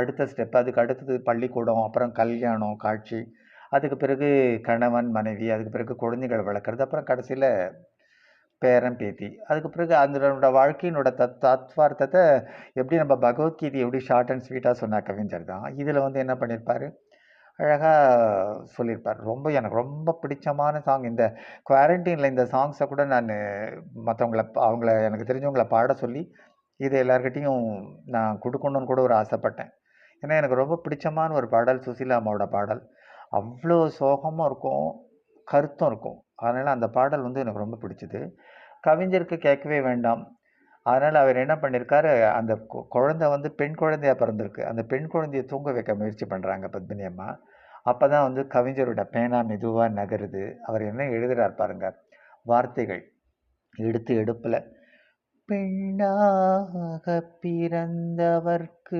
அடுத்த ஸ்டெப் அதுக்கு அடுத்தது பள்ளிக்கூடம் அப்புறம் கல்யாணம் காட்சி அதுக்கு பிறகு கணவன் மனைவி அதுக்கு பிறகு குழந்தைகள் வளர்க்குறது அப்புறம் கடைசியில் பேரன் பேத்தி. அதுக்கு பிறகு அதனோட வாழ்க்கையினோட தத் தத்வார்த்தத்தை எப்படி நம்ம பகவத்கீதை எப்படி ஷார்ட் அண்ட் ஸ்வீட்டாக சொன்ன கவிஞர் தான். இதில் வந்து என்ன பண்ணியிருப்பார் அழகாக சொல்லியிருப்பார் ரொம்ப எனக்கு ரொம்ப பிடிச்சமான சாங் இந்த குவாரண்டைனில் இந்த சாங்ஸை கூட நான் மற்றவங்கள அவங்கள எனக்கு தெரிஞ்சவங்கள பாட சொல்லி இதை எல்லாருக்கிட்டேயும் நான் கொடுக்கணுன்னு கூட ஒரு ஆசைப்பட்டேன். ஏன்னா எனக்கு ரொம்ப பிடிச்சமான ஒரு பாடல் சுசீலா அம்மாவோட பாடல். அவ்வளோ சோகமும் இருக்கும் கருத்தும் இருக்கும். அதனால் அந்த பாடல் வந்து எனக்கு ரொம்ப பிடிச்சது. கவிஞருக்கு கேட்கவே வேண்டாம். அதனால் அவர் என்ன பண்ணியிருக்காரு அந்த கு- குழந்தை வந்து பெண் குழந்தையா பிறந்திருக்கு. அந்த பெண் குழந்தையை தூங்க வைக்க முயற்சி பண்ணுறாங்க பத்மினி அம்மா. அப்போ தான் வந்து கவிஞரோட பேனா மெதுவாக நகருது. அவர் என்ன எழுதுகிறார் பாருங்கள் வார்த்தைகள். எடுத்து எடுப்பில் பெண்ணாக பிறந்தவர்க்கு